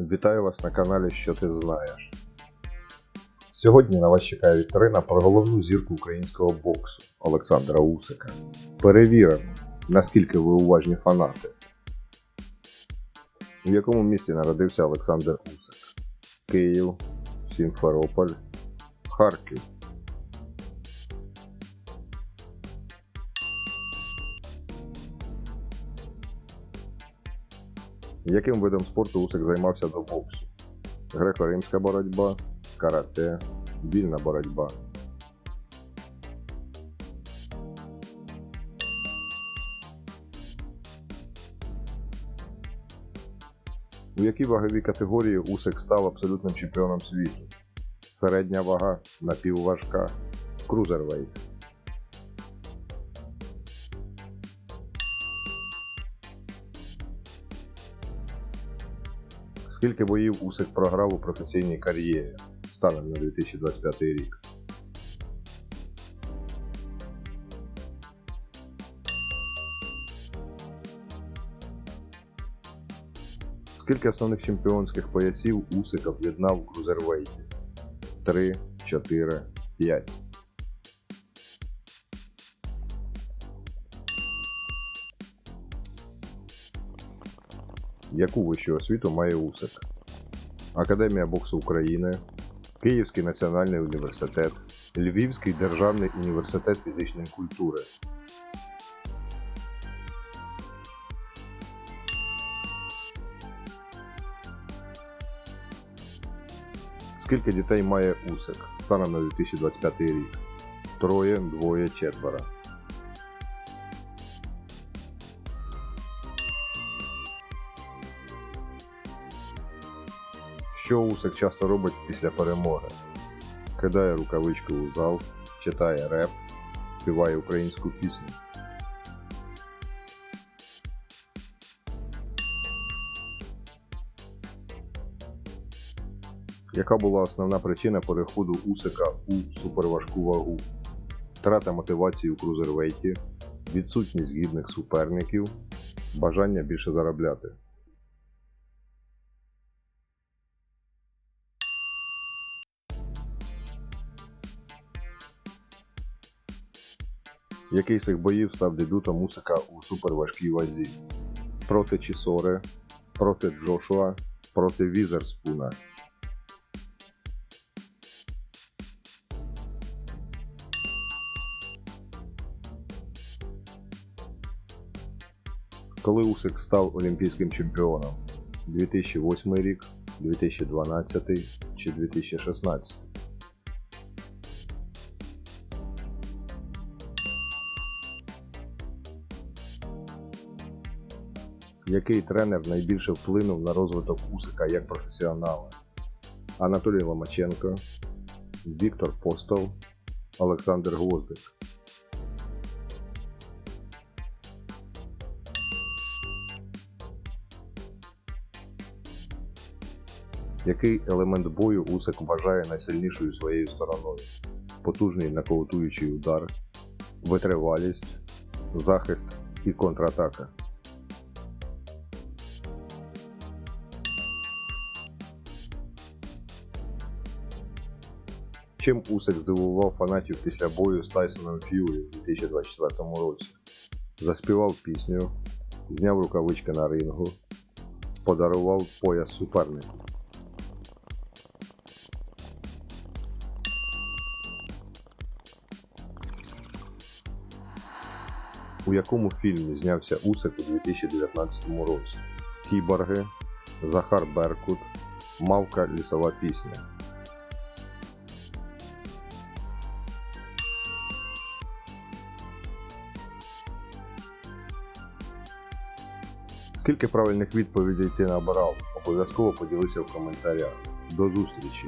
Вітаю вас на каналі Що ти знаєш. Сьогодні на вас чекає вікторина про головну зірку українського боксу Олександра Усика. Перевіримо, наскільки ви уважні фанати. В якому місті народився Олександр Усик? Київ, Сімферополь, Харків. Яким видом спорту Усик займався до боксу? Греко-римська боротьба, карате, вільна боротьба. У якій ваговій категорії Усик став абсолютним чемпіоном світу? Середня вага, напівважка, крузервейт. Скільки боїв Усик програв у професійній кар'єрі станом на 2025 рік? Скільки основних чемпіонських поясів Усика в'єднав у крузервейті? 3, 4, 5. Яку вищу освіту має Усик? Академія боксу України, Київський національний університет, Львівський державний університет фізичної культури. Скільки дітей має Усик станом на 2025 рік? Троє, двоє, четверо. Що Усик часто робить після перемоги? Кидає рукавички у зал, читає реп, співає українську пісню. Яка була основна причина переходу Усика у суперважку вагу? Втрата мотивації у крузервейті, відсутність гідних суперників, бажання більше заробляти. Який з цих боїв став дебютом Усика у суперважкій вазі? Проти Чісори, проти Джошуа, проти Візерспуна. Коли Усик став олімпійським чемпіоном? 2008 рік, 2012 чи 2016? Який тренер найбільше вплинув на розвиток Усика як професіонала? Анатолій Ломаченко, Віктор Постол, Олександр Гвоздик. Який елемент бою Усик вважає найсильнішою своєю стороною? Потужний нокаутуючий удар, витривалість, захист і контратака. Чим Усик здивував фанатів після бою з Тайсоном Ф'юрі у 2024 році? Заспівав пісню, зняв рукавички на рингу, подарував пояс супернику. У якому фільмі знявся Усик у 2019 році? Кіборги, Захар Беркут, Мавка лісова пісня. Скільки правильних відповідей ти набрав? Обов'язково поділися в коментарях. До зустрічі!